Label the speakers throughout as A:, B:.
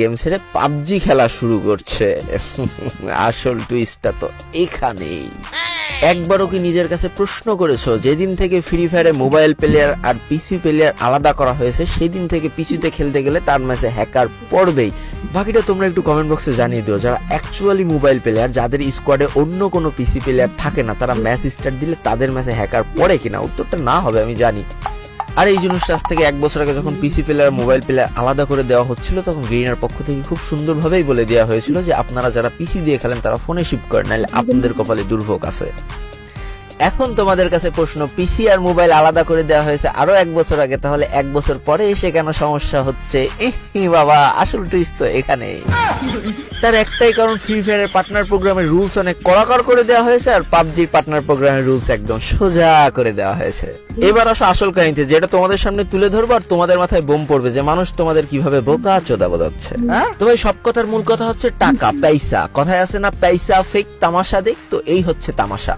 A: Game ছেড়ে PUBG খেলা শুরু করছে। আসল টুইস্টটা তো এখানেই। একবারও কি নিজের কাছে প্রশ্ন করেছ, যেদিন থেকে ফ্রি ফায়ারে মোবাইল প্লেয়ার আর পিসি প্লেয়ার আলাদা করা হয়েছে সেই দিন থেকে পিসিতে খেলতে গেলে তার ম্যাচে হ্যাকার পড়বেই। বাকিটা তোমরা একটু কমেন্ট বক্সে জানিয়ে দিও, যারা অ্যাকচুয়ালি মোবাইল প্লেয়ার যাদের স্কোয়াডে অন্য কোনো পিসি প্লেয়ার থাকে না, তারা ম্যাচ স্টার্ট দিলে তাদের ম্যাচে হ্যাকার পড়ে কিনা? উত্তরটা না হবে, আমি জানি। আর এই জিনিসটা আজ থেকে এক বছর আগে যখন পিসি প্লেয়ার মোবাইল প্লেয়ার আলাদা করে দেওয়া হচ্ছিল তখন গ্রিনার পক্ষ থেকে খুব সুন্দরভাবেই বলে দেওয়া হয়েছিল যে আপনারা যারা পিসি দিয়ে খেলেন তারা ফোনে শিফট করেন নাহলে আপনাদের কপালে দুর্ভোগ আছে। এখন তোমাদের কাছে প্রশ্ন পিসি আর মোবাইল আলাদা করে দেওয়া হয়েছে আরও এক বছর আগে তাহলে এক বছর পরে এসে কেন সমস্যা হচ্ছে? বাবা আসল টুইস্ট তো এখানে। তার একটাই কারণ ফ্রি ফায়ারের পার্টনার প্রোগ্রামের রুলস অনেক কড়াকড় করে দেওয়া হয়েছে আর পাবজির পার্টনার প্রোগ্রামের রুলস একদম সোজা করে দেওয়া হয়েছে। এবার আসো আসল কাহিনীতে যেটা তোমাদের সামনে তুলে ধরবো আর তোমাদের মাথায় বোম পড়বে যে মানুষ তোমাদের কীভাবে বোকা চোদা বোঝাচ্ছে। তো ভাই সব কথার মূল কথা হচ্ছে টাকা পয়সা। কথায় আছে না পয়সা ফেক তামাশা দেখ তো এই হচ্ছে তামাশা।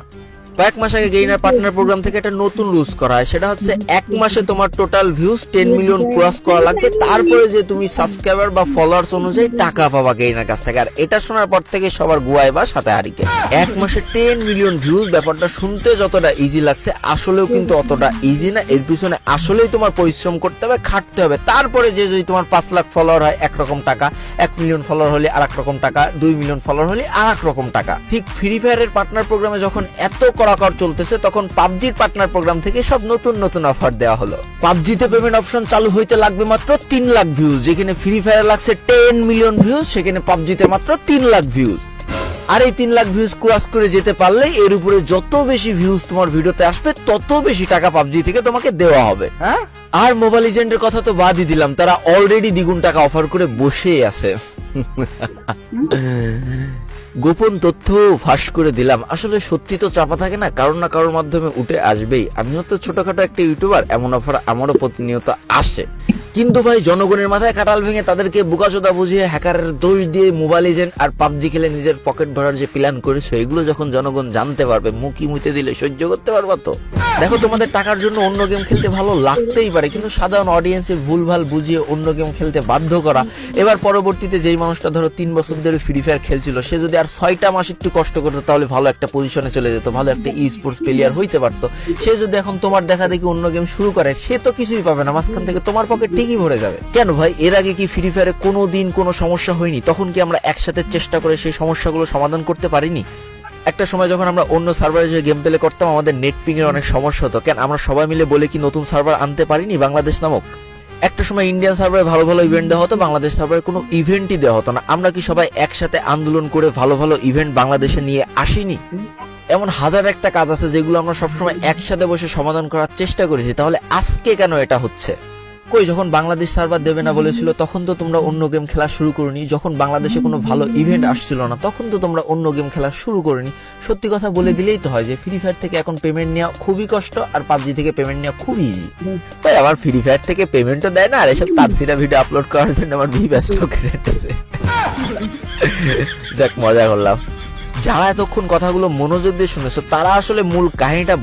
A: কয়েক মাস আগে গেইনার পার্টনার প্রোগ্রাম থেকে একটা নতুন রুলস করা হয়। সেটা হচ্ছে এক মাসে তোমার total views ten million cross করা লাগবে। তারপরে যে তুমি সাবস্ক্রাইবার বা ফলোয়ার্স অনুযায়ী টাকা পাবা গেইনার কাছ থেকে। আর এটা শোনার পর থেকে সবার গুয়ায় বা সাথে হারিকে। এক মাসে টেন মিলিয়ন ভিউজ ব্যাপারটা শুনতে যতটা ইজি লাগছে, আসলেও কিন্তু অতটা ইজি না। এর পিছনে আসলেই তোমার পরিশ্রম করতে হবে, খাটতে হবে। তারপরে যে যদি তোমার পাঁচ লাখ ফলোয়ার হয় একরকম টাকা, এক মিলিয়ন ফলোয়ার হলে আর রকম টাকা, দুই মিলিয়ন ফলোয়ার হলে আর রকম টাকা। ঠিক ফ্রি ফায়ারের পার্টনার প্রোগ্রামে যখন এত কড়াকড় চলতেছে তখন পাবজির পার্টনার প্রোগ্রাম থেকে সব নতুন নতুন অফার দেওয়া হলো। পাবজিতে পেমেন্ট অপশন চালু হইতে লাগবে মাত্র তিন লাখ ভিউজ যেখানে ফ্রি ফায়ার লাগছে টেন মিলিয়ন ভিউজ সেখানে পাবজিতে মাত্র তিন লাখ ভিউজ আর এই তিন লাখ ভিউজ ক্রস করে যেতে পারলে এর উপরে যত বেশি ভিউজ তোমার ভিডিওতে আসবে তত বেশি টাকা পাবজি থেকে তোমাকে দেওয়া হবে।
B: হ্যাঁ?
A: আর মোবাইল এজেন্টের কথা তো বাদই দিলাম তারা অলরেডি দ্বিগুণ টাকা অফার করে বসেই আছে। গোপন তথ্য ফাঁস করে দিলাম। আসলে সত্যি তো চাপা থাকে না, কারোর না কারোর মাধ্যমে উঠে আসবেই। আমিও তো ছোটখাটো একটা ইউটিউবার, এমন অফার আমারও প্রতিনিয়ত আসে। কিন্তু ভাই, জনগণের মাথায় কাটাল ভেঙে তাদেরকে বোকাচোদা বুঝিয়ে হ্যাকারের দোষ দিয়ে মোবাইল এজেন্ট আর পাবজি খেলে নিজের পকেট ভরার যে প্ল্যান করেছ, এগুলো যখন জনগণ জানতে পারবে, মুখি মুতে দিলে সহ্য করতে পারবা তো? দেখো, তোমাদের টাকার জন্য অন্য গেম খেলতে ভালো লাগতেই পারে, কিন্তু সাধারণ অডিয়েন্সের ভুলভাল বুঝিয়ে অন্য গেম খেলতে বাধ্য করা। এবার পরবর্তীতে যেই মানুষটা ধরো, তিন বছর ধরে ফ্রি ফায়ার খেলছিল, সে যদি আর ছয়টা মাস একটু কষ্ট করতো, তাহলে ভালো একটা পজিশনে চলে যেত, ভালো একটা ই স্পোর্টস প্লেয়ার হইতে পারতো। সে যদি এখন তোমার দেখা দেখি অন্য গেম শুরু করে, সে তো কিছুই পাবে না, মাঝখান থেকে তোমার পকেট ঠিকই ভরে যাবে। কেন ভাই? এর আগে কি ফ্রি ফায়ারে কোনো দিন কোনো সমস্যা হয়নি? তখন কি আমরা একসাথে চেষ্টা করে সেই সমস্যাগুলো সমাধান করতে পারিনি? একটা সময় যখন আমরা অন্য সার্ভারে যে গেম প্লে করতাম, আমাদের নেট পিং এর অনেক সমস্যা হতো। কেন, আমরা সবাই মিলে বলে কি নতুন সার্ভার আনতে পারিনি? বাংলাদেশ নামক। একটা সময় ইন্ডিয়ান সার্ভারে ভালো ভালো ইভেন্ট দেওয়া হতো, বাংলাদেশ সার্ভারে কোনো ইভেন্টই দেওয়া হতো না। আমরা কি সবাই একসাথে আন্দোলন করে ভালো ভালো ইভেন্ট বাংলাদেশে নিয়ে আসিনি? এমন হাজার একটা কাজ আছে যেগুলো আমরা সবসময় একসাথে বসে সমাধান করার চেষ্টা করেছি। তাহলে আজকে কেন এটা হচ্ছে? কই যখন বাংলাদেশ সার্ভার দেবে না বলেছিল তখন তো তোমরা অন্য গেম খেলা শুরু করনি। যখন বাংলাদেশে কোনো ভালো ইভেন্ট আসছিল না তখন তো তোমরা অন্য গেম খেলা শুরু করনি। সত্যি কথা বলে দিলেই তো হয় যে ফ্রি ফায়ার থেকে এখন পেমেন্ট নেওয়া খুবই কষ্ট আর পাবজি থেকে পেমেন্ট নেওয়া খুবই ইজি ভাই আমার ফ্রি ফায়ার থেকে পেমেন্টও দেয় না আর এসব তারসিরা ভিডিও আপলোড করার জন্য আমার ভি ব্যস্ত রেখেছে যাক মজা করলাম। যারা এতক্ষণ কথাগুলো মনোযোগ দিয়ে শুনেছো তারা আসলে মূল কাহিনীটা